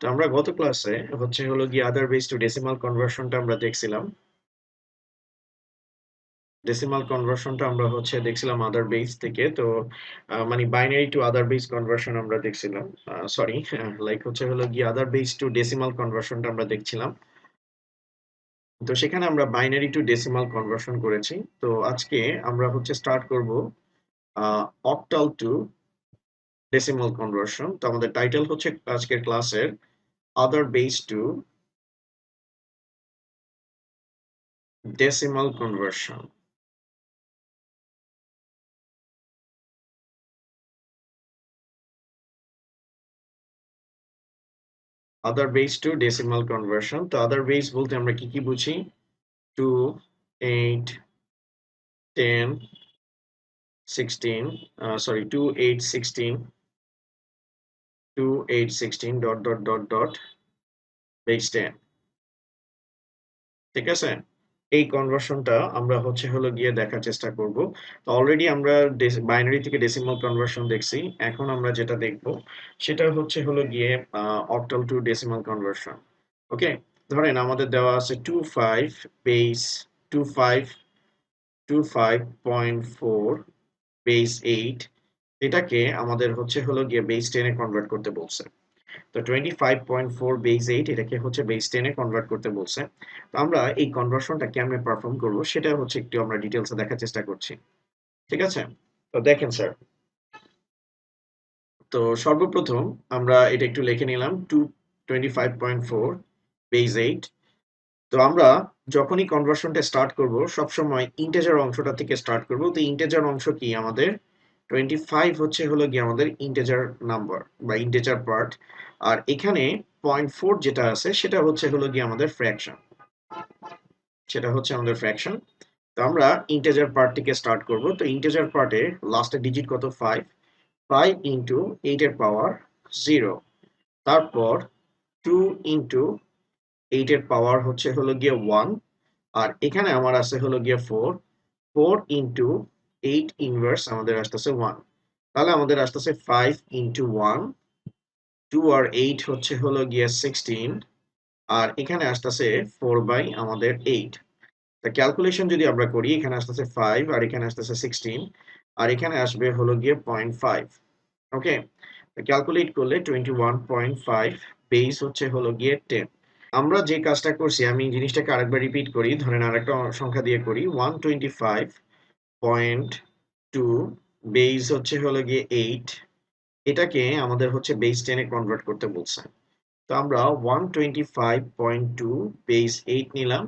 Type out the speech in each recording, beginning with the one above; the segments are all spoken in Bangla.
তো আমরা গত ক্লাসে হচ্ছে হলো গিয়ে আদার বেস টু ডেসিমাল কনভার্সনটা আমরা দেখছিলাম। ডেসিমাল কনভার্সনটা আমরা হচ্ছে দেখছিলাম আদার বেস থেকে, তো মানে binary to other base conversion আমরা দেখছিলাম সরি লাইক হচ্ছে হলো গিয়ে আদার বেস টু ডেসিমাল কনভার্সনটা আমরা দেখছিলাম। তো সেখানে আমরা বাইনারি টু ডেসিমাল কনভার্সন করেছি। তো আজকে আমরা হচ্ছে স্টার্ট করব অক্টাল টু ডেসিমাল কনভার্সন তো আমাদের টাইটেল হচ্ছে আজকের ক্লাসের other base to decimal conversion other base to decimal conversion তো other base বলতে আমরা কি কি বুঝি 2 8 10 16 uh, sorry 2 8 16 2 8 16 dot dot dot dot. Base 10 ঠিক আছে? এই কনভার্সনটা আমরা হচ্ছে হলো গিয়ে দেখার চেষ্টা করব। তো অলরেডি আমরা বাইনারি থেকে ডেসিমাল কনভার্সন দেখছি। এখন আমরা যেটা দেখব, সেটা হচ্ছে হলো গিয়ে octal to decimal conversion okay? ধরেন আমাদের দেওয়া আছে two five base two five two five point four base eight এটাকে আমাদের হচ্ছে হলো গিয়ে বেস টেনে কনভার্ট করতে বলছে। তো twenty five point four base eight এটাকে হচ্ছে বেস টেনে কনভার্ট করতে বলছে। তো আমরা এই কনভার্সনটা কেমনে পারফর্ম করব সেটা হচ্ছে একটু আমরা ডিটেলসে দেখার চেষ্টা করছি। ঠিক আছে? তো দেখেন স্যার তো সর্বপ্রথম আমরা এটা একটু লিখে নিলাম two twenty five point four base eight তো আমরা যখনই কনভার্সনটা স্টার্ট করব, সবসময় ইন্টেজার অংশটা থেকে স্টার্ট করব। তো ইন্টেজার অংশ কি আমাদের টোয়েন্টি ফাইভ হচ্ছে হলো গিয়ে আমাদের ইন্টেজার নাম্বার বা ইন্টেজার পার্ট আর এখানে পয়েন্ট ফোর যেটা আছে সেটা হচ্ছে হলো গিয়ে আমাদের ফ্র্যাকশন সেটা হচ্ছে আমাদের ফ্র্যাকশন তো আমরা ইন্টেজার পার্ট থেকে স্টার্ট করব। তো ইন্টেজার পার্টে লাস্টের ডিজিট কত? ফাইভ ফাইভ ইন্টু এইটের পাওয়ার জিরো তারপর টু ইন্টু এইটের পাওয়ার হচ্ছে হলো গিয়ে ওয়ান আর এখানে আমার আছে হলো গিয়ে four four into eight inverse আমাদের আসতেছে ওয়ান তাহলে আমাদের আসতেছে ফাইভ ইন্টু ওয়ান টু আর এইট হচ্ছে হলো গিয়ে সিক্সটিন আর এখানে আসতেছে ফোর বাই আমাদের এইট তা ক্যালকুলেশন যদি আমরা করি, এখানে আসতেছে ফাইভ আর এখানে আসতেছে সিক্সটিন আর এখানে আসবে হলো গিয়ে পয়েন্ট ফাইভ ওকে ক্যালকুলেট করলে twenty one point five base হচ্ছে হলো গিয়ে টেন আমরা যে কাজটা করছি, আমি জিনিসটাকে আরেকবার রিপিট করি, ধরেন আরেকটা সংখ্যা দিয়ে করি one twenty five point two base হচ্ছে হলো গিয়ে এইট এটাকে আমাদের হচ্ছে বেস টেনে কনভার্ট করতে বলছে। তো আমরা one twenty five point two base eight নিলাম।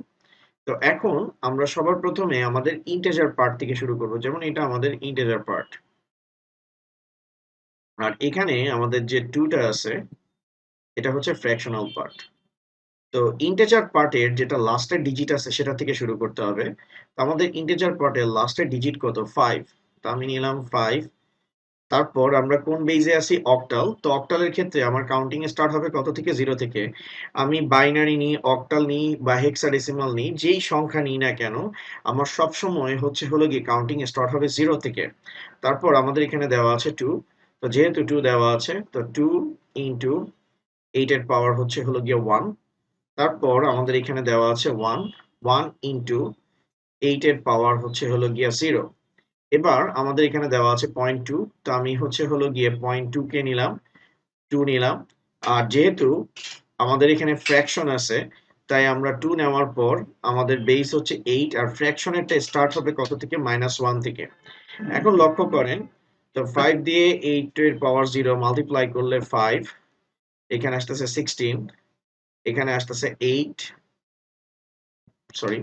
তো এখন আমরা সবার প্রথমে আমাদের ইন্টেজার পার্ট থেকে শুরু করব, যেমন এটা আমাদের ইন্টেজার পার্ট আর এখানে আমাদের যে টুটা আছে, এটা হচ্ছে ফ্র্যাকশনাল পার্ট তো ইন্টেজার পার্টের যেটা লাস্টের ডিজিট আছে সেটা থেকে শুরু করতে হবে। তো আমাদের ইন্টেজার পার্টের লাস্টের ডিজিট কত? ফাইভ তো আমি নিলাম ফাইভ তারপর আমরা কোন বেজে আছি? অক্টাল তো অক্টালের ক্ষেত্রে আমার কাউন্টিং স্টার্ট হবে কত থেকে? জিরো থেকে। আমি বাইনারি নিই অক্টাল নিই বা হেক্সাডেসিমাল নিই, যেই সংখ্যা নিই না কেন, আমার সব সময় হচ্ছে হলো গিয়ে কাউন্টিং স্টার্ট হবে জিরো থেকে। তারপর আমাদের এখানে দেওয়া আছে টু তো যেহেতু টু দেওয়া আছে, তো টু ইন্টু এইটের পাওয়ার হচ্ছে হলো গিয়ে ওয়ান তারপর আমাদের এখানে দেওয়া আছে ওয়ান ওয়ান ইন্টু এইটের পাওয়ার হচ্ছে হলো গিয়া জিরো এবার আমাদের এখানে দেওয়া আছে পয়েন্ট টু তো আমি হচ্ছে হলো গিয়ে পয়েন্ট টু কে নিলাম টু নিলাম। আর যেহেতু আমাদের এখানে ফ্র্যাকশন আছে, তাই আমরা টু নেওয়ার পর আমাদের বেস হচ্ছে এইট আর ফ্র্যাকশনেরটা স্টার্ট হবে কত থেকে? মাইনাস ওয়ান থেকে। এখন লক্ষ্য করেন, তো ফাইভ দিয়ে এইট এর পাওয়ার জিরো মাল্টিপ্লাই করলে ফাইভ এখানে আসতেছে সিক্সটিন এখানে আসতেছে এইট সরি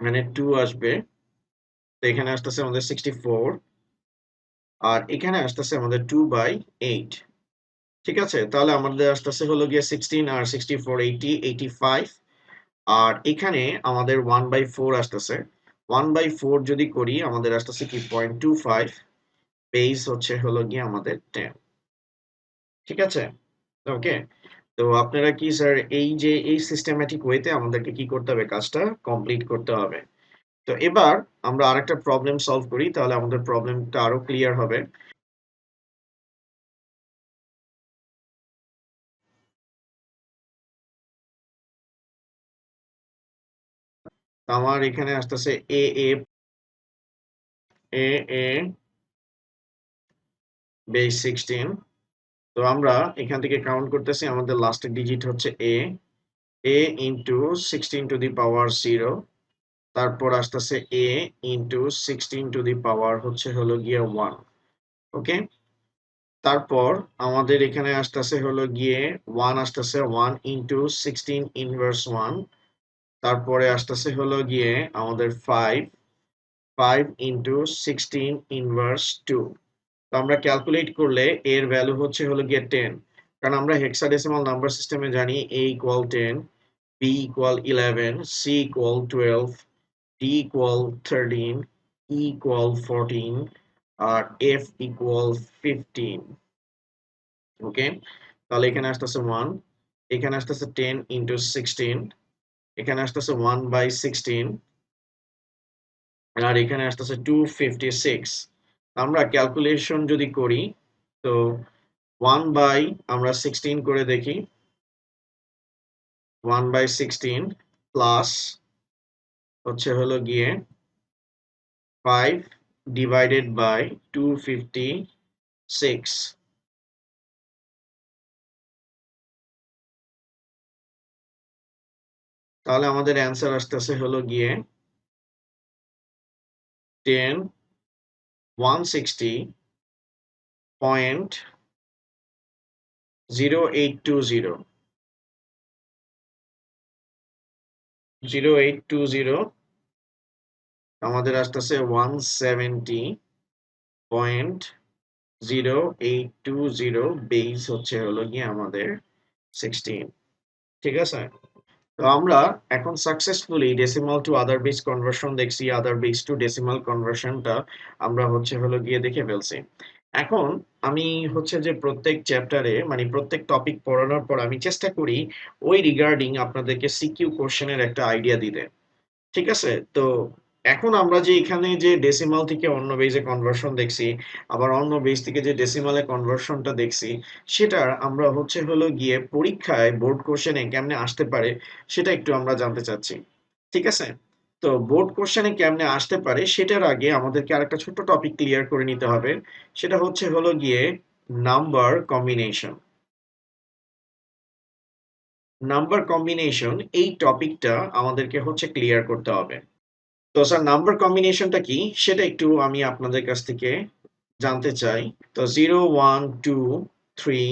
এখানে টু আসবে, তো এখানে আসতেছে আমাদের সিক্সটি ফোর আর এখানে আসতেছে আমাদের টু বাই এইট ঠিক আছে? তাহলে আমাদের আসতেছে হলো গিয়ে সিক্সটিন আর sixty four eighty eighty five আর এখানে আমাদের ওয়ান বাই ফোর আসতেছে। ওয়ান বাই ফোর যদি করি, আমাদের আসতেছে কি? পয়েন্ট টু ফাইভ বেস হচ্ছে হলো গিয়ে আমাদের টেন ঠিক আছে? ওকে তো আপনারা কি স্যার এই যে, এই সিস্টেম্যাটিক ওয়েতে আমাদেরকে কি করতে হবে? কাজটা কমপ্লিট করতে হবে। তো এবার আমরা আরেকটা প্রবলেম সলভ করি, তাহলে আমাদের প্রবলেমটা আরও ক্লিয়ার হবে। আমার এখানে আসতেছে এ এ এ এ বেস সিক্সটিন তো আমরা এখান থেকে কাউন্ট করতেছি, আমাদের লাস্টের ডিজিট হচ্ছে A A into sixteen to the power zero তারপর আসতেছে A into sixteen to the power হচ্ছে হলো গিয়ে ওয়ান ওকে তারপর আমাদের এখানে আসতেছে হলো গিয়ে ওয়ান আসতেছে one into sixteen inverse one তারপরে আসতেছে হলো গিয়ে আমাদের five five into sixteen inverse two তো আমরা ক্যালকুলেট করলে এর ভ্যালু হচ্ছে হলো গিয়ে টেন কারণ আমরা হেক্সাডেসিমাল নাম্বার সিস্টেমে জানি A equal ten B equal eleven C equal twelve D equal thirteen E equal fourteen R F equal fifteen okay তাহলে এখানে আসতেছে ওয়ান এখানে আসতেছে টেন ইন্টু সিক্সটিন এখানে আসতেছে ওয়ান বাই সিক্সটিন আর এখানে আসতেছে টু ফিফটি সিক্স আমরা ক্যালকুলেশন যদি করি, তো ওয়ান বাই আমরা সিক্সটিন করে দেখি। ওয়ান বাই সিক্সটিন প্লাস হচ্ছে হলো গিয়ে five divided by two fifty six তাহলে আমাদের অ্যান্সার আসতেছে হলো গিয়ে ten one sixty point zero eight two zero zero eight two zero আমাদের আসতেছে one seventy point zero eight two zero base হচ্ছে হলো গিয়ে আমাদের সিক্সটিন ঠিক আছে? তো আমরা এখন successfully decimal to other base conversion দেখছি আদার বেস টু ডেসিমাল কনভার্সনটা আমরা হচ্ছে হলো গিয়ে দেখে ফেলছি। এখন আমি হচ্ছে যে প্রত্যেক চ্যাপ্টারে মানে প্রত্যেক টপিক পড়ানোর পর আমি চেষ্টা করি ওই রিগার্ডিং আপনাদেরকে সিকিউ কোশ্চেনের একটা আইডিয়া দিতে। ঠিক আছে? তো এখন আমরা যে এখানে যে ডেসিমাল থেকে অন্য বেজে কনভার্সন দেখছি, আবার অন্য বেজ থেকে যে ডেসিমালে কনভার্সনটা দেখছি সেটার আমরা হচ্ছে হলো গিয়ে পরীক্ষায় বোর্ড কোশ্চেনে কেমনে আসতে পারে, সেটা একটু আমরা জানতে চাচ্ছি। ঠিক আছে? তো বোর্ড কোশ্চেনে কেমনে আসতে পারে, সেটার আগে আমাদেরকে আরেকটা ছোট্ট টপিক ক্লিয়ার করে নিতে হবে, সেটা হচ্ছে হলো গিয়ে নাম্বার কম্বিনেশন নাম্বার কম্বিনেশন এই টপিকটা আমাদেরকে হচ্ছে ক্লিয়ার করতে হবে। তো স্যার নাম্বার কম্বিনেশনটা কি? সেটা একটু আমি আপনাদের কাছ থেকে জানতে চাই। তো zero one, two, three,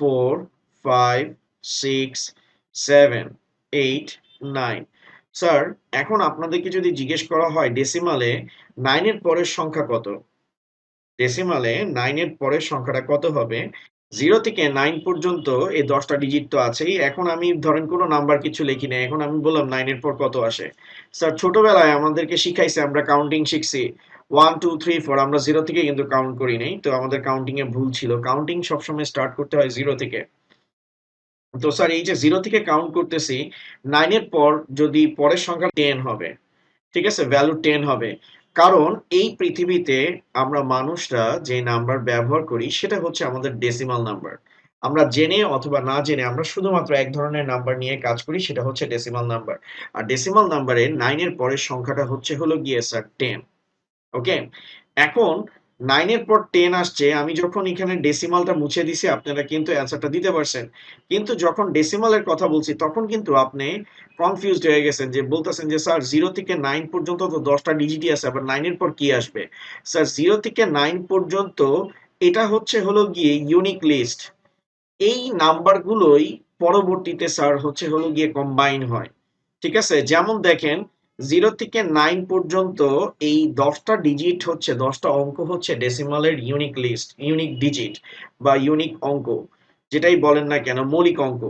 four, five, six, seven, eight, nine. Sir, এখন আপনাদেরকে যদি জিজ্ঞেস করা হয় ডেসিমালে নাইনের পরের সংখ্যা কত? ডেসিমালে নাইনের পরের সংখ্যাটা কত হবে? জিরো থেকে নাইন পর্যন্ত এই দশটা ডিজিট তো আছেই। এখন আমি ধরেন কোনো নাম্বার কিছু লিখি না এখন আমি বললাম নাইনের পর কত আসে? স্যার ছোটবেলায় আমাদেরকে শিখাইছে, আমরা কাউন্টিং শিখছি। ওয়ান টু থ্রি ফোর আমরা জিরো থেকে কিন্তু কাউন্ট করি নাই। তো আমাদের কাউন্টিং এ ভুল ছিল। কাউন্টিং সবসময় স্টার্ট করতে হয় জিরো থেকে। তো স্যার এই যে জিরো থেকে কাউন্ট করতেছি নাইনের পর যদি পরের সংখ্যা টেন হবে, ঠিক আছে? ভ্যালু টেন হবে। কারণ এই পৃথিবীতে আমরা মানুষরা যে নাম্বার ব্যবহার করি, সেটা হচ্ছে আমাদের ডেসিমাল নাম্বার আমরা জেনে অথবা না জেনে আমরা শুধুমাত্র এক ধরনের নাম্বার নিয়ে কাজ করি, সেটা হচ্ছে ডেসিমাল নাম্বার আর ডেসিমাল নাম্বারে নাইনের পরের সংখ্যাটা হচ্ছে হলো গিয়ে স্যার টেন ওকে এখন নাইনের পর টেন আসছে, আমি যখন এখানে ডেসিমালটা মুছে দিছি, আপনারা কিন্তু অ্যান্সারটা দিতে পারছেন। কিন্তু যখন ডেসিমালের কথা বলছি, তখন কিন্তু আপনি কনফিউজড হয়ে গেছেন যে, বলতেছেন যে, স্যার জিরো থেকে নাইন পর্যন্ত তো দশটা ডিজিটই আছে, আবার নাইনের পর কি আসবে? স্যার জিরো থেকে নাইন পর্যন্ত এটা হচ্ছে হলো গিয়ে ইউনিক লিস্ট এই নাম্বারগুলোই পরবর্তীতে, স্যার, হচ্ছে হলো গিয়ে কম্বাইন হয়। ঠিক আছে? যেমন দেখেন জিরো থেকে নাইন পর্যন্ত এই দশটা ডিজিট হচ্ছে, দশটা অঙ্ক হচ্ছে ডেসিমালের ইউনিক লিস্ট ইউনিক ডিজিট বা ইউনিক অঙ্ক। যেটাই বলেন না কেন, মৌলিক অঙ্ক।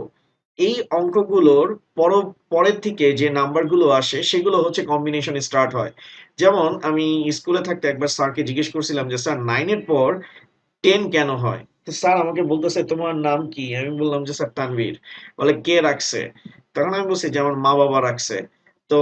এই অঙ্কগুলোর পর, পরের থেকে যে নাম্বারগুলো আসে, সেগুলো হচ্ছে কম্বিনেশন স্টার্ট হয়। যেমন আমি স্কুলে থাকতে একবার স্যারকে জিজ্ঞেস করছিলাম যে, স্যার নাইনের পর টেন কেন হয়? তো স্যার আমাকে বলতেছে, তোমার নাম কি? আমি বললাম যে, স্যার, তানভীর। বলে, কে রাখছে? তখন আমি বলছি যে, আমার মা বাবা রাখছে। তো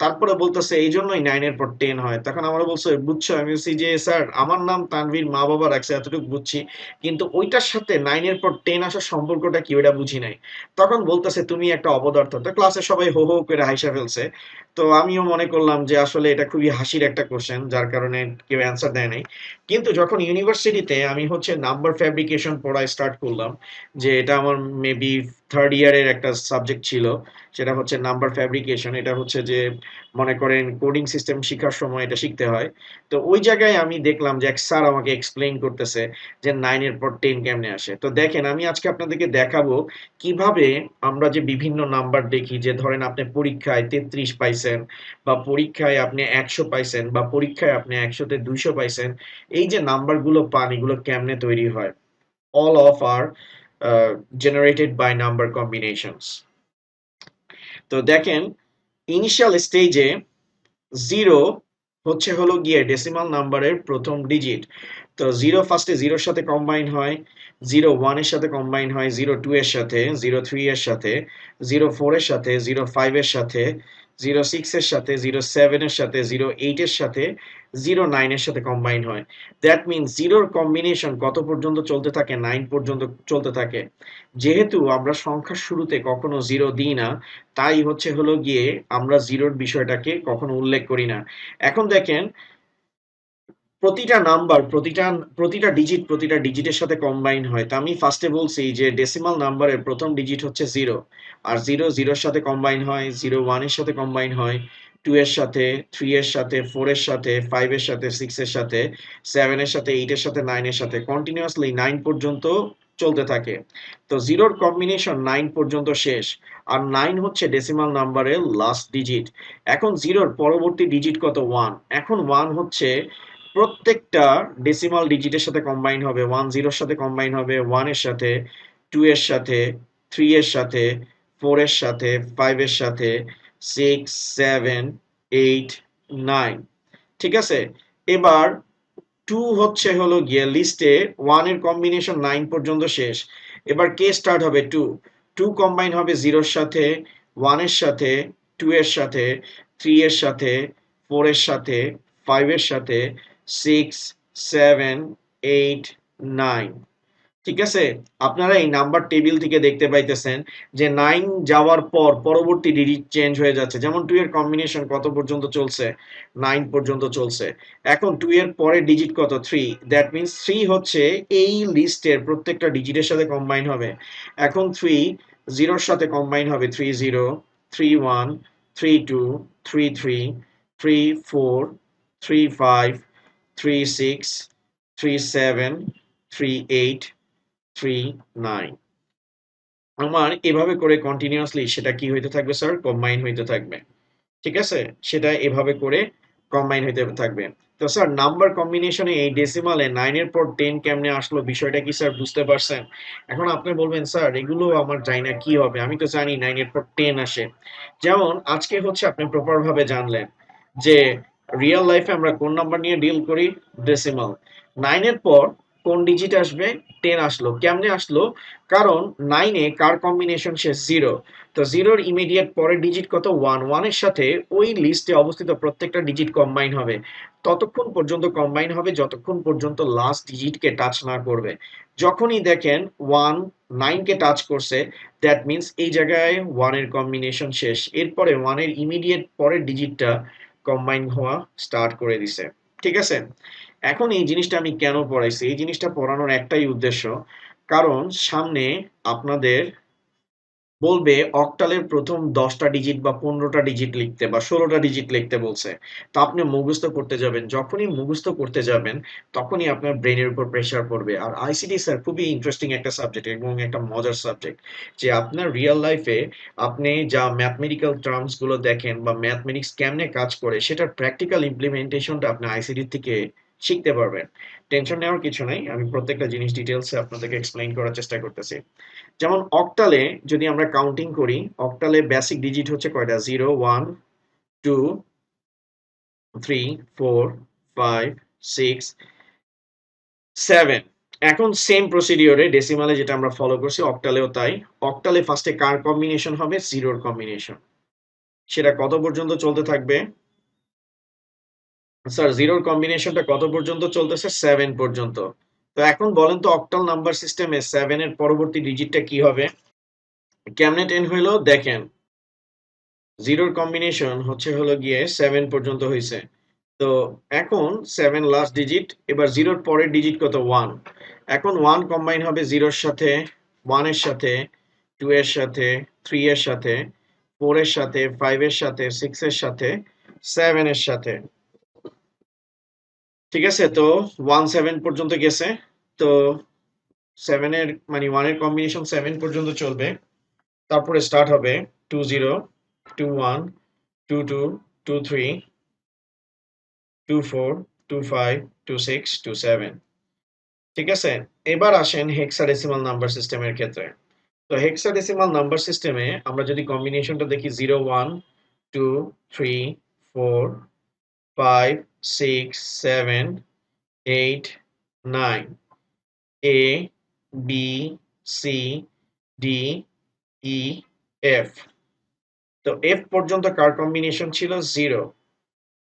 তারপরে বলতেছে এই জন্যই নাইনের পর টেন হয়। তখন আমরা বলছে, বুঝছ, আমি বলছি যে, স্যার, আমার নাম তানভীর, মা বাবা রাখছে এতটুকু বুঝছি। কিন্তু ওইটার সাথে নাইনের পর টেন আসার সম্পর্কটা কি ওটা বুঝি নাই। তখন বলতেছে, তুমি একটা অপদার্থ। তো ক্লাসে সবাই হো হো করে হাইসা ফেলছে। তো আমিও মনে করলাম যে, আসলে এটা খুবই হাসির একটা কোশ্চেন যার কারণে কেউ অ্যান্সার দেয় নাই। কিন্তু যখন ইউনিভার্সিটিতে আমি হচ্ছে নাম্বার ফ্যাব্রিকেশন পড়া স্টার্ট করলাম, যে এটা আমার মেবি থার্ড ইয়ারের একটা সাবজেক্ট ছিল সেটা হচ্ছে নাম্বার ফ্যাব্রিকেশন এটা হচ্ছে যে মনে করেন কোডিং সিস্টেম শেখার সময় এটা শিখতে হয়। তো ওই জায়গায় আমি দেখলাম যে এক স্যার আমাকে এক্সপ্লেইন করতেছে যে নাইনের পর টেন কেমনে আসে। তো দেখেন আমি আজকে আপনাদেরকে দেখাবো কীভাবে আমরা যে বিভিন্ন নাম্বার দেখি যে ধরেন আপনি পরীক্ষায় তেত্রিশ পাইছেন বা পরীক্ষায় আপনি একশো পাইছেন বা পরীক্ষায় আপনি একশোতে দুইশো পাইছেন এই যে নাম্বারগুলো পান এগুলো কেমনে তৈরি হয়? Of are uh, generated by number combinations. তো দেখেন ইনিশিয়াল স্টেজে জিরো হচ্ছে হলো গিয়ে ডেসিমাল নাম্বারের প্রথম ডিজিট তো জিরো ফার্স্টে জিরোর সাথে কম্বাইন হয় জিরো ওয়ানের সাথে কম্বাইন হয় জিরো টু এর সাথে জিরো থ্রি এর সাথে জিরো ফোর এর সাথে জিরো ফাইভ এর সাথে জিরো সিক্স এর সাথে জিরো সেভেন এর সাথে জিরো এইট এর সাথে জিরো নাইন এর সাথে কম্বাইন হয়। দ্যাট মিনস জিরোর কম্বিনেশন কত পর্যন্ত চলতে থাকে? নাইন পর্যন্ত চলতে থাকে। যেহেতু আমরা সংখ্যার শুরুতে কখনো জিরো দিই না, তাই হচ্ছে হলো গিয়ে আমরা জিরোর বিষয়টাকে কখনো উল্লেখ করি না। এখন দেখেন, প্রতিটা নাম্বার প্রতিটা প্রতিটা ডিজিট প্রতিটা ডিজিটের সাথে কম্বাইন হয়। তা আমি ফার্স্টে বলছি যে ডেসিমাল নাম্বারের প্রথম ডিজিট হচ্ছে জিরো আর জিরো জিরোর সাথে কম্বাইন হয় জিরো ওয়ানের সাথে কম্বাইন হয়। টু এর সাথে থ্রি এর সাথে ফোর এর সাথে ফাইভ এর সাথে সিক্স এর সাথে সেভেন এর সাথে এইট এর সাথে নাইন এর সাথে কন্টিনিউয়াসলি নাইন পর্যন্ত চলতে থাকে তো জিরোর কম্বিনেশন নাইন পর্যন্ত শেষ আর নাইন হচ্ছে ডেসিমাল নাম্বারের লাস্ট ডিজিট এখন জিরোর পরবর্তী ডিজিট কত ওয়ান এখন ওয়ান হচ্ছে প্রত্যেকটা ডেসিমাল ডিজিটের সাথে কম্বাইন হবে ওয়ান জিরোর সাথে কম্বাইন হবে ওয়ানের সাথে টু এর সাথে থ্রি এর সাথে ফোর এর সাথে ফাইভ এর সাথে সিক্স সেভেন এইট নাইন ঠিক আছে? এবার টু হচ্ছে হলো গিয়ে লিস্টে ওয়ানের কম্বিনেশন নাইন পর্যন্ত শেষ। এবার কে স্টার্ট হবে টু টু কম্বাইন হবে জিরোর সাথে ওয়ানের সাথে টু এর সাথে থ্রি এর সাথে ফোর এর সাথে ফাইভ এর সাথে সিক্স সেভেন এইট নাইন ঠিক আছে? আপনারা এই নাম্বার টেবিল থেকে দেখতে পাইতেছেন যে নাইন যাওয়ার পর পরবর্তী ডিজিট চেঞ্জ হয়ে যাচ্ছে। যেমন টু এর কম্বিনেশন কত পর্যন্ত চলছে? নাইন পর্যন্ত চলছে। এখন টু এর পরের ডিজিট কত? থ্রি দ্যাট মিনস থ্রি হচ্ছে এই লিস্টের প্রত্যেকটা ডিজিটের সাথে কম্বাইন হবে। এখন থ্রি জিরোর সাথে কম্বাইন হবে। Three zero three one three two three three three four three five three six three seven three eight three nine আমার এভাবে করে কন্টিনিউয়াসলি সেটা কি হইতে থাকবে স্যার কম্বাইন হইতে থাকবে। ঠিক আছে? সেটা এভাবে করে কম্বাইন হইতে থাকবে। তো স্যার নাম্বার কম্বিনেশনে এই ডেসিমালে পর কেমনে আসলো, বিষয়টা কি স্যার বুঝতে পারছেন? এখন আপনি বলবেন স্যার এগুলো আমার জানি না কি হবে। আমি তো জানি নাইনের পর টেন আসে। যেমন, আজকে হচ্ছে আপনি প্রপার ভাবে জানলেন যে রিয়েল লাইফে আমরা কোন নাম্বার নিয়ে ডিল করি? ডেসিমাল নাইনের পর কোন ডিজিট আসবে? টেন আসলো। কেমনে আসলো? কারণ নাইনে কার কম্বিনেশন শেষ জিরো তো জিরোর ইমিডিয়েট পরের ডিজিট কত? ওয়ান ওয়ানের সাথে ওই লিস্টে অবস্থিত প্রত্যেকটা ডিজিট কম্বাইন হবে। ততক্ষণ পর্যন্ত কম্বাইন হবে, যতক্ষণ পর্যন্ত লাস্ট ডিজিটকে টাচ না করবে। যখনই দেখেন ওয়ান নাইনকে টাচ করছে দ্যাট মিনস এই জায়গায় ওয়ানের কম্বিনেশন শেষ। এরপরে ওয়ানের ইমিডিয়েট পরের ডিজিটটা কম্বাইন হওয়া স্টার্ট করে দিছে। ঠিক আছে? এখন এই জিনিসটা আমি কেন পড়াইছি? এই জিনিসটা পড়ানোর একটাই উদ্দেশ্য। কারণ সামনে আপনাদের বলবে, অক্টালের প্রথম দশটা ডিজিট বা পনেরোটা ডিজিট লিখতে বা ষোলোটা ডিজিট লিখতে বলছে। তো আপনি মুখস্থ করতে যাবেন। যখনই মুখস্থ করতে যাবেন, তখনই আপনার ব্রেনের উপর প্রেশার পড়বে। আর আইসিডি স্যার খুবই ইন্টারেস্টিং একটা সাবজেক্ট এবং একটা মজার সাবজেক্ট যে আপনার রিয়েল লাইফে আপনি যা ম্যাথমেটিক্যাল টার্মসগুলো দেখেন বা ম্যাথমেটিক্স কেমনে কাজ করে, সেটার প্র্যাকটিক্যাল ইমপ্লিমেন্টেশনটা আপনি আইসিটি থেকে শিখতে পারবেন। টেনশন নেওয়ার কিছু নাই, আমি প্রত্যেকটা জিনিস ডিটেলসে আপনাদেরকে এক্সপ্লেইন করার চেষ্টা করতেছি। যেমন অক্টালে যদি আমরা কাউন্টিং করি অক্টালে বেসিক ডিজিট হচ্ছে কয়টা? Zero one two three four five six seven এখন সেম প্রসিডিওরে ডেসিমালে যেটা আমরা ফলো করছি অক্টালেও তাই। অক্টালে ফার্স্টে কার কম্বিনেশন হবে? জিরোর কম্বিনেশন সেটা কত পর্যন্ত চলতে থাকবে? স্যার জিরোর কম্বিনেশনটা কত পর্যন্ত চলতেছে? সেভেন পর্যন্ত। তো এখন বলেন তো অক্টাল নাম্বার সিস্টেমে সেভেন এর পরবর্তী ডিজিটটা কি হবে? কেমনে টেন হইল? দেখেন। জিরোর কম্বিনেশন হচ্ছে হলো গিয়ে সেভেন পর্যন্ত হয়েছে তো এখন সেভেন লাস্ট ডিজিট এবার জিরোর পরের ডিজিট কত? ওয়ান এখন ওয়ান কম্বাইন হবে জিরোর সাথে ওয়ানের সাথে টু এর সাথে থ্রি এর সাথে ফোর এর সাথে ফাইভ এর সাথে সিক্স এর সাথে সেভেন এর সাথে। ঠিক আছে, তো ওয়ান সেভেন পর্যন্ত গেছে, তো সেভেনের মানে ওয়ানের কম্বিনেশন সেভেন পর্যন্ত চলবে। তারপরে স্টার্ট হবে two zero two one two two two three two four two five two six two seven ঠিক আছে? এবার আসেন হেক্সা হেক্সাডেসিমাল নাম্বার সিস্টেমের ক্ষেত্রে। তো হেক্সা হেক্সাডেসিমাল নাম্বার সিস্টেমে আমরা যদি কম্বিনেশনটা দেখি zero one two three four five six seven eight nine A B C D E F তো এফ পর্যন্ত কার কম্বিনেশন ছিল? জিরো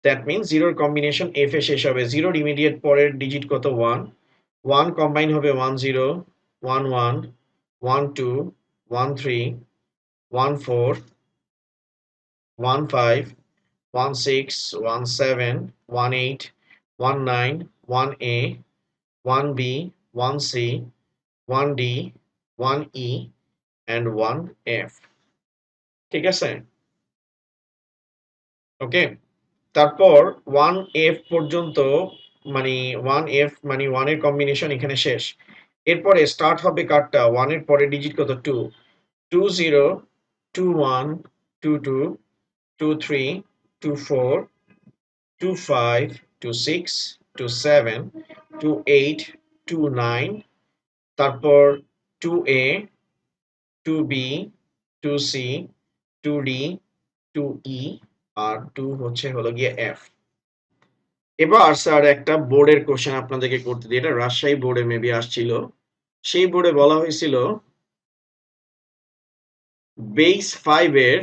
দ্যাট মিনস জিরোর কম্বিনেশন এফ এ শেষ হবে। জিরোর ইমিডিয়েট পরের ডিজিট কত? ওয়ান ওয়ান কম্বাইন হবে one zero one one one two one three one four one five one six one seven one eight one nine one A one B one C one D one E and one F ঠিক আছে? ওকে তারপর ওয়ান এফ পর্যন্ত মানে ওয়ান এফ মানে ওয়ানের কম্বিনেশন এখানে শেষ। এরপরে স্টার্ট হবে কার্ডটা ওয়ানের পরে ডিজিট কত? Two two zero two one two two two three two four two five two six two seven two eight two nine তারপর two A two B two C two D two E R two হচ্ছে হলো গিয়ে এফ এবার স্যার একটা বোর্ডের কোশ্চেন আপনাদেরকে করতে দিই। এটা রাজশাহী বোর্ডে মেবি আসছিল। সেই বোর্ডে বলা হয়েছিল বেস ফাইভ এর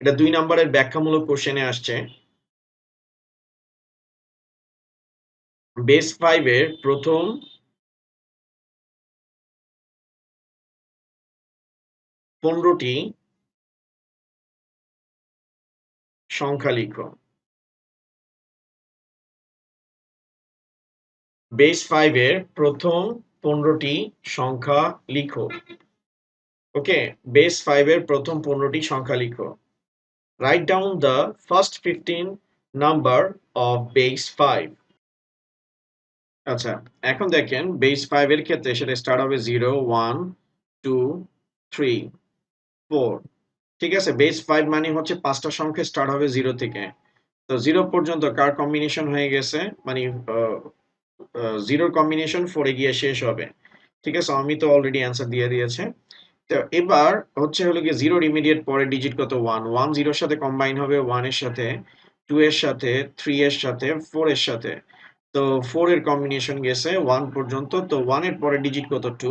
এটা দুই নম্বরের ব্যাখ্যামূলক কোশ্চেনে আসছে। বেস ফাইভ এর প্রথম পনেরোটি সংখ্যা লিখো। বেস ফাইভ এর প্রথম পনেরোটি সংখ্যা লিখো। ওকে বেস ফাইভ এর প্রথম পনেরোটি সংখ্যা লিখো। Write down the first fifteen number of base five আচ্ছা এখন দেখেন বেস ফাইভ এর ক্ষেত্রে সেটা স্টার্ট হবে zero one two three four ঠিক আছে বেস ফাইভ মানে হচ্ছে পাঁচটা সংখ্যা স্টার্ট হবে জিরো থেকে। তো জিরো পর্যন্ত কার কম্বিনেশন হয়ে গেছে? মানে জিরোর কম্বিনেশন ফোরে গিয়ে শেষ হবে। ঠিক আছে, আমি তো অলরেডি অ্যান্সার দিয়ে দিয়েছে। তো এবার হচ্ছে হলো গিয়ে জিরোর ইমিডিয়েট পরে ডিজিট কত? ওয়ান ওয়ান জিরোর সাথে কম্বাইন হবে ওয়ানের সাথে টু এর সাথে থ্রি এর সাথে ফোর এর সাথে। তো ফোর এর কম্বিনেশন গেছে ওয়ান পর্যন্ত, তো ওয়ানের পরে ডিজিট কত? টু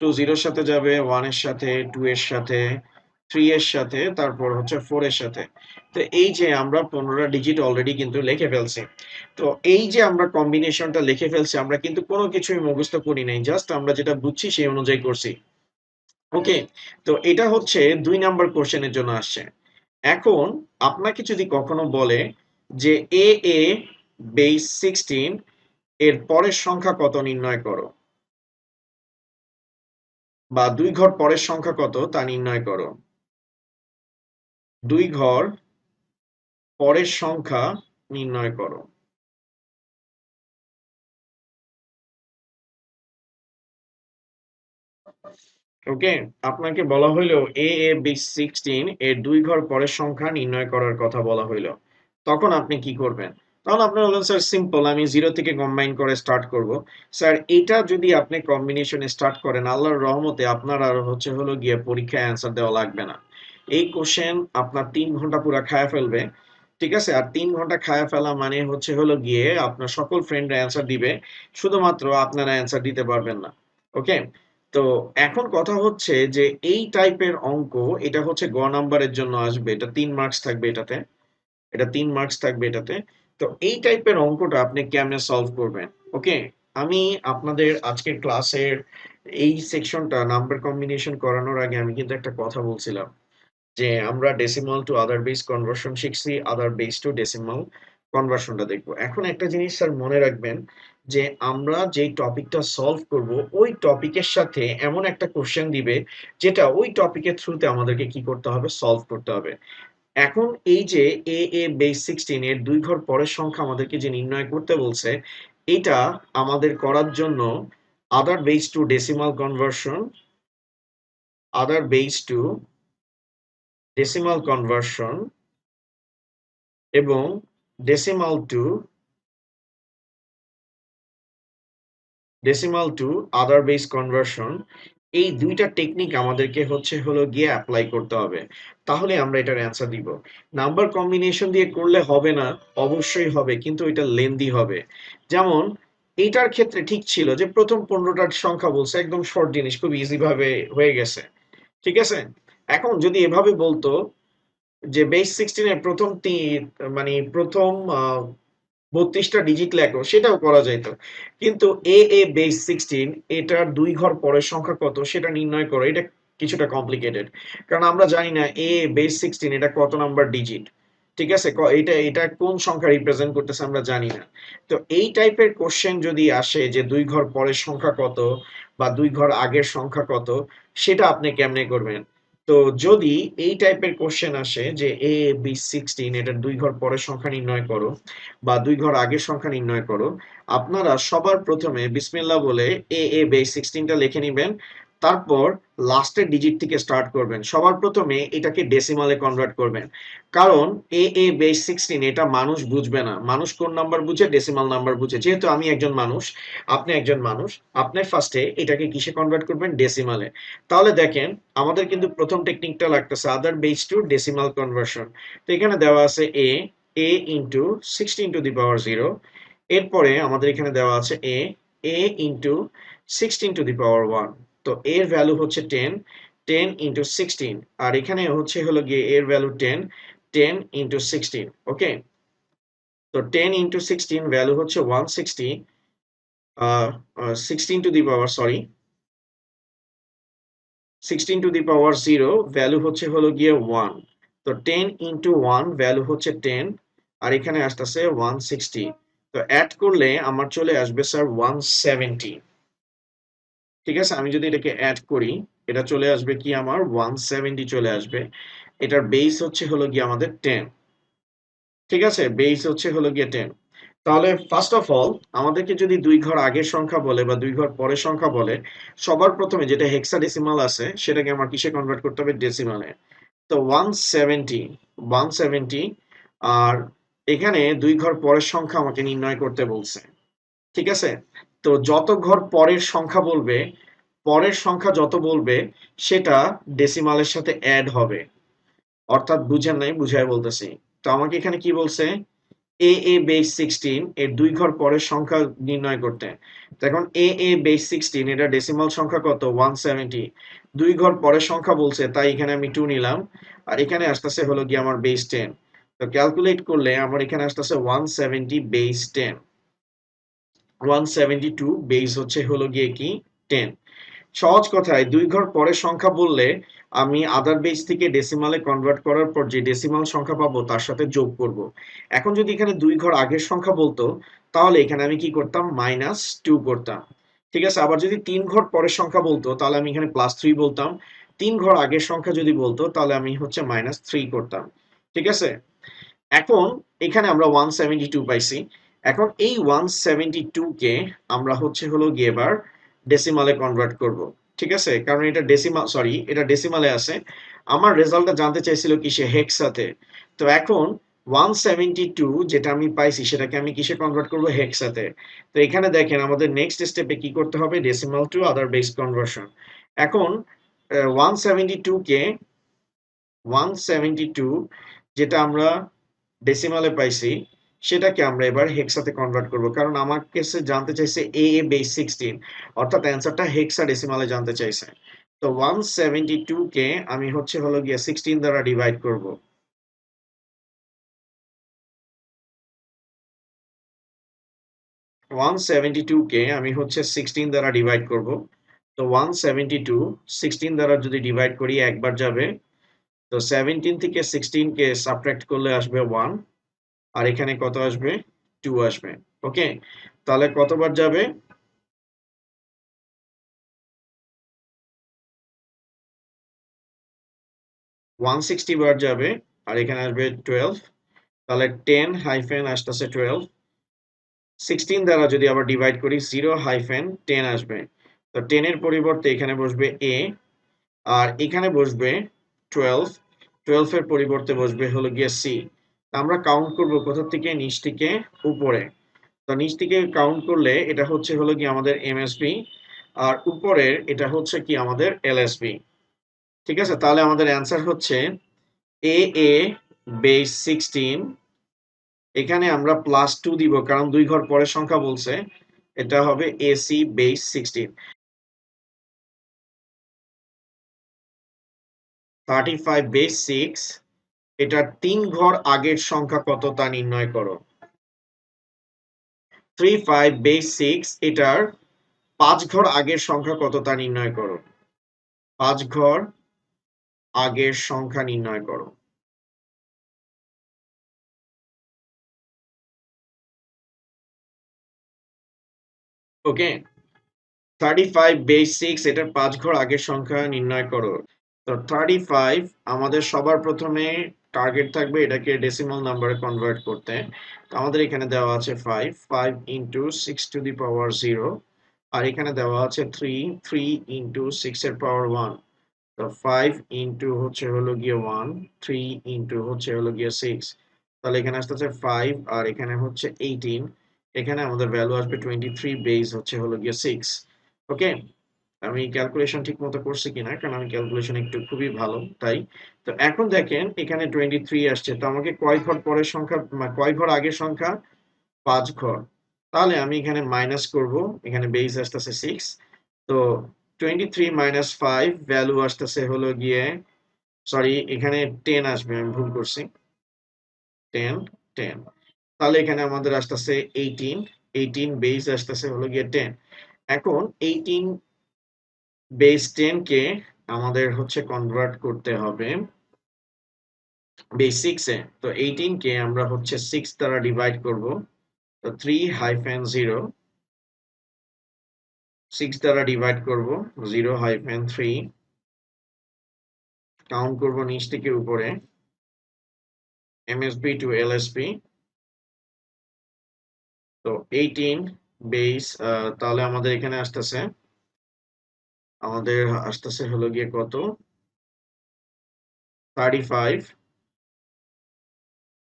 টু জিরোর সাথে যাবে ওয়ানের সাথে টু এর সাথে থ্রি এর সাথে, তারপর হচ্ছে ফোর এর সাথে। তো এই যে আমরা পনেরোটা ডিজিট অলরেডি কিন্তু লিখে ফেলছি। তো এই যে আমরা কম্বিনেশনটা লিখে ফেলছি, আমরা কিন্তু কোনো কিছুই মুখস্থ করি নাই জাস্ট আমরা যেটা বুঝছি সেই অনুযায়ী করছি। ওকে তো এটা হচ্ছে দুই নাম্বার কোশ্চেনের জন্য আসছে। এখন আপনাকে যদি কখনো বলে যে এ এ বেস সিক্সটিন এর পরের সংখ্যা কত নির্ণয় করো? বা দুই ঘর পরের সংখ্যা কত তা নির্ণয় করো। দুই ঘর পরের সংখ্যা নির্ণয় করো। ওকে আপনাকে বলা হইল এ এ বি সিক্সটিন এর দুই ঘর পরের সংখ্যা নির্ণয় করার কথা বলা হইল। তখন আপনি কি করবেন? তখন আপনি বললেন স্যার সিম্পল আমি জিরো থেকে কম্বাইন করে স্টার্ট করব। স্যার এটা যদি আপনি কম্বিনেশনে স্টার্ট করেন, আল্লাহর রহমতে আপনার আর হচ্ছে হলো গিয়ে পরীক্ষায় অ্যান্সার দেওয়া লাগবে না। এই কোশ্চেন আপনার তিন ঘণ্টা পুরো খায়া ফেলবে, ঠিক আছে? আর তিন ঘণ্টা খায়া ফেলা মানে হচ্ছে হলো গিয়ে আপনার সকল ফ্রেন্ডরা অ্যান্সার দিবে, শুধুমাত্র আপনারা অ্যান্সার দিতে পারবেন না। ওকে তো এখন কথা হচ্ছে যে এই টাইপের অঙ্ক, এটা হচ্ছে গ নাম্বারের জন্য আসবে, এটা তিন মার্কস থাকবে এটাতে, এটা তিন মার্কস থাকবে এটাতে। তো এই টাইপের অঙ্কটা আপনি কেমনে সলভ করবেন? ওকে? আমি আপনাদের আজকের ক্লাসের এই সেকশনটা নাম্বার কম্বিনেশন করানোর আগে আমি কিন্তু একটা কথা বলছিলাম, যে আমরা decimal to other base conversion শিখছি আদার বেস টু ডেসিমাল কনভার্সনটা দেখব। এখন একটা জিনিস স্যার মনে রাখবেন যে আমরা যেই টপিকটা সলভ করব, ওই টপিকের সাথে এমন একটা কোশ্চেন দিবে, যেটা ওই টপিকের থ্রুতে আমাদেরকে কি করতে হবে? সলভ করতে হবে। এখন এই যে এ এ বেস সিক্সটিন এর দুই ঘর পরের সংখ্যা আমাদেরকে যে নির্ণয় করতে বলছে, এটা আমাদের করার জন্য other base to decimal conversion other base to decimal conversion এবং decimal to decimal to other base conversion এই দুইটা টেকনিক আমাদেরকে হচ্ছে হলো গিয়ে অ্যাপ্লাই করতে হবে। তাহলে আমরা এটার অ্যান্সার দিব। নাম্বার কম্বিনেশন দিয়ে করলে হবে না, অবশ্যই হবে, কিন্তু এটা লেন্দি হবে। যেমন, এইটার ক্ষেত্রে ঠিক ছিল যে প্রথম পনেরোটার সংখ্যা বলছে, একদম শর্ট জিনিস, খুব ইজি ভাবে হয়ে গেছে। ঠিক আছে? এখন যদি এভাবে বলতো যে বেস সিক্সটিনের প্রথম মানে প্রথম বত্রিশটা ডিজিট লেখো, সেটাও করা যেত কিন্তু এ এ বেস সিক্সটিন এটার দুই ঘর পরের সংখ্যা কত সেটা নির্ণয় করো, এটা কিছুটা কমপ্লিকেটেড কারণ আমরা জানি না এ বেস সিক্সটিন এটা কত নাম্বার ডিজিট ঠিক আছে? এটা এটা কোন সংখ্যা রিপ্রেজেন্ট করতেছে আমরা জানি না। তো এই টাইপের কোশ্চেন যদি আসে যে দুই ঘর পরের সংখ্যা কত বা দুই ঘর আগের সংখ্যা কত, সেটা আপনি কেমনে করবেন? তো যদি এই টাইপের কোশ্চেন আসে যে এ বি সিক্সটিন এটার দুই ঘর পরের সংখ্যা নির্ণয় করো বা দুই ঘর আগের সংখ্যা নির্ণয় করো, আপনারা সবার প্রথমে বিসমিল্লা বলে এ এ বি সিক্সটিনটা লিখে নেবেন। তারপর লাস্টের ডিজিট থেকে স্টার্ট করবেন। সবার প্রথমে এটাকে ডেসিমালে কনভার্ট করবেন। কারণ এ এ বেস সিক্সটিন এটা মানুষ বুঝবে না। মানুষ কোন নাম্বার বুঝে? ডেসিমাল নাম্বার বুঝে। যেহেতু আমি একজন মানুষ, আপনি একজন মানুষ আপনার ফার্স্টে এটাকে কিসে কনভার্ট করবেন? ডেসিমালে তাহলে দেখেন, আমাদের কিন্তু প্রথম টেকনিকটা লাগতেছে other base to decimal conversion তো এখানে দেওয়া আছে A A into sixteen to the power zero এরপরে আমাদের এখানে দেওয়া আছে A A into sixteen to the power one তো এর ভ্যালু হচ্ছে টেন টেন ইন্টু সিক্সটিন আর এখানে হচ্ছে হলো গিয়ে এর value ten ten into okay তো টেন ইন্টু সিক্সটিন ভ্যালু হচ্ছে one sixty sixteen to the power sorry sixteen to the power zero value হচ্ছে হলো গিয়ে ওয়ান তো টেন ইন্টু ওয়ান ভ্যালু হচ্ছে টেন আর এখানে আসতেছে ওয়ান সিক্সটি তো অ্যাড করলে আমার চলে আসবে স্যার ওয়ান সেভেন্টি ঠিক আছে? আমি যদি এটাকে অ্যাড করি, এটা চলে আসবে কি আমার? ওয়ান সেভেন্টি চলে আসবে। এটার বেস হচ্ছে হলো গিয়ে আমাদের টেন ঠিক আছে? বেস হচ্ছে হলো গিয়ে টেন তাহলে ফার্স্ট অফ অল আমাদেরকে যদি দুই ঘর আগের সংখ্যা বলে বা দুই ঘর পরের সংখ্যা বলে, সবার প্রথমে যেটা হেক্সা ডেসিমাল আছে, সেটাকে আমার কিসে কনভার্ট করতে হবে? ডেসিমালে তো ওয়ান সেভেন্টি ওয়ান সেভেন্টি আর এখানে দুই ঘর পরের সংখ্যা আমাকে নির্ণয় করতে বলছে। ঠিক আছে? তো যত ঘর পরের সংখ্যা বলবে, পরের সংখ্যা যত বলবে, সেটা ডেসিমালের সাথে অ্যাড হবে। অর্থাৎ বুঝেন নাই, বুঝাই বলতেছি। তো আমাকে এখানে কি বলছে? এ এ বেস সিক্সটিন এর দুই ঘর পরের সংখ্যা নির্ণয় করতে। এখন এ এ বেস সিক্সটিন এটা ডেসিমাল সংখ্যা কত? ওয়ান সেভেন্টি দুই ঘর পরের সংখ্যা বলছে, তাই এখানে আমি টু নিলাম। আর এখানে আসতেছে হলো গিয়ে আমার বেস টেন তো ক্যালকুলেট করলে আমার এখানে আসতেছে one seventy base ten one seventy two base হচ্ছে হলো গিয়ে কি? টেন সহজ কথায়, দুই ঘর পরের সংখ্যা বললে আমি আদার বেস থেকে ডেসিমালে কনভার্ট করার পর যে ডেসিমাল সংখ্যা পাবো, তার সাথে যোগ করব। এখন যদি এখানে দুই ঘর আগের সংখ্যা বলতো, তাহলে এখানে আমি কি করতাম? মাইনাস টু করতাম। ঠিক আছে? আবার যদি তিন ঘর পরের সংখ্যা বলতো, তাহলে আমি এখানে প্লাস থ্রি বলতাম। তিন ঘর আগের সংখ্যা যদি বলতো, তাহলে আমি হচ্ছে মাইনাস থ্রি করতাম। ঠিক আছে? এখন এখানে আমরা ওয়ান সেভেন্টি টু পাইছি। এখন এই ওয়ান সেভেন্টি টু কে আমরা হচ্ছে হলো গিয়ে এবার ডেসিমালে কনভার্ট করব, ঠিক আছে? কারণ এটা ডেসিমাল সরি এটা ডেসিমালে আছে। আমার রেজাল্টটা জানতে চাইছিল কিসে? হেক্সাতে তো এখন ওয়ান সেভেন্টি টু যেটা আমি পাইছি, সেটাকে আমি কিসে কনভার্ট করব? হেক্সাতে তো এখানে দেখেন, আমাদের নেক্সট স্টেপে কি করতে হবে? Decimal to other base conversion এখন ওয়ান সেভেন্টি টু কে ওয়ান সেভেন্টি টু যেটা আমরা ডেসিমালে পাইছি সেটাকে আমরা এবার হেক্সাতে কনভার্ট করব। কারণ আমার কাছে জানতে চাইছে এ এ বেস সিক্সটিন অর্থাৎ অ্যান্সারটা হেক্সা ডেসিমালে জানতে চাইছে। তো ওয়ান সেভেন্টি টু কে আমি হচ্ছে হলো গিয়ে সিক্সটিন দ্বারা ডিভাইড করব। ওয়ান সেভেন্টি টু কে আমি হচ্ছে সিক্সটিন দ্বারা ডিভাইড করব। তো ওয়ান সেভেন্টি টু সিক্সটিন দ্বারা যদি ডিভাইড করি, একবার যাবে। তো সেভেন্টিন থেকে সিক্সটিন কে সাবট্রাক্ট করলে আসবে ওয়ান আর এখানে কত আসবে? টু আসবে। ওকে তাহলে কতবার যাবে? ওয়ান সিক্সটি বার যাবে, আর এখানে আসবে টুয়েলভ তাহলে টেন হাইফেন আসতেছে টুয়েলভ সিক্সটিন দ্বারা যদি আবার ডিভাইড করি জিরো হাইফেন টেন আসবে। তো টেনের পরিবর্তে এখানে বসবে এ আর এখানে বসবে টুয়েলভ টুয়েলভের পরিবর্তে বসবে হলো গিয়ে সি আমরা কাউন্ট করব কোথা থেকে, নিচ থেকে, উপরে। তো নিচ থেকে কাউন্ট করলে এটা হচ্ছে হলো কি আমাদের এমএসবি আর উপরের এটা হচ্ছে কি আমাদের এলএসবি ঠিক আছে? তাহলে আমাদের অ্যান্সার হচ্ছে এ এ বেস সিক্সটিন এখানে আমরা প্লাস টু দিব, কারণ দুই ঘর পরের সংখ্যা বলছে। এটা হবে AC base sixteen thirty five base six এটার তিন ঘর আগের সংখ্যা কত তা নির্ণয় করো। থ্রি ফাইভ বেস সিক্স এটার পাঁচ ঘর আগের সংখ্যা কত তা নির্ণয় করো। পাঁচ ঘর আগের সংখ্যা নির্ণয় করো। Okay thirty five base six এটার পাঁচ ঘর আগের সংখ্যা নির্ণয় করো। তো থার্টি ফাইভ আমাদের সবার প্রথমে টার্গেট থাকবে এটাকে ডেসিমাল নাম্বারে কনভার্ট করতে। তো আমাদের এখানে দেওয়া আছে five five into six to the power zero আর এখানে দেওয়া আছে থ্রি থ্রি ইন্টু সিক্স এর পাওয়ার ওয়ান তো ফাইভ ইন্টু হচ্ছে হলো গিয়ে ওয়ান থ্রি ইন্টু হচ্ছে হলো গিয়ে সিক্স তাহলে এখানে আসতেছে ফাইভ আর এখানে হচ্ছে এইটিন এখানে আমাদের ভ্যালু আসবে টোয়েন্টি থ্রি বেস হচ্ছে হলো গিয়ে সিক্স ওকে আমি ক্যালকুলেশন ঠিক মতো করছি কিনা, কারণ আমি ক্যালকুলেশন একটু খুবই ভালো, তাই। তো এখন দেখেন, এখানে টোয়েন্টি থ্রি আসছে, তো আমাকে কয় ঘর পরের সংখ্যা কয় ঘর আগের সংখ্যা? পাঁচ ঘর। তাহলে আমি এখানে মাইনাস করব, এখানে বেস আসতেছে সিক্স তো twenty three minus five value আসতেছে হলো গিয়ে সরি এখানে টেন আসবে, আমি ভুল করছি। টেন টেন তাহলে এখানে আমাদের আসতেছে এইটিন এইটিন বেস আসতেছে হলো গিয়ে টেন এখন এইটিন বেস টেন কে আমাদের হচ্ছে কনভার্ট করতে হবে বেস সিক্সে তো এইটিন কে আমরা হচ্ছে সিক্স দ্বারা ডিভাইড করব। তো থ্রি হাইফেন জিরো সিক্স দ্বারা ডিভাইড করব জিরো হাইফেন থ্রি কাউন্ট করব নিচ থেকে উপরে এমএসবি টু এলএসবি তো এইটিন বেস তাহলে আমাদের এখানে আসতেছে আমাদের আসতেছে হলো গিয়ে কত? থার্টি ফাইভ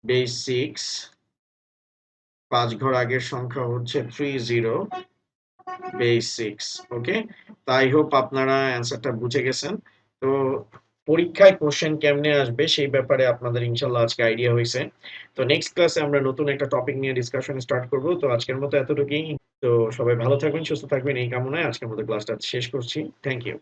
বেস সিক্স পাঁচ ঘর আগের সংখ্যা হচ্ছে three zero base six okay তাই হোক আপনারা অ্যান্সারটা বুঝে গেছেন। তো পরীক্ষায় কোশ্চেন কেমনে আসবে, সেই ব্যাপারে আপনাদের ইনশাল্লাহ আজকে আইডিয়া হয়েছে। তো নেক্সট ক্লাসে আমরা নতুন একটা টপিক নিয়ে ডিসকাশন স্টার্ট করব। তো আজকের মতো এতটুকুই। তো সবাই ভালো থাকবেন, সুস্থ থাকবেন, এই কামনায় আজকের মতো ক্লাসটা শেষ করছি। Thank you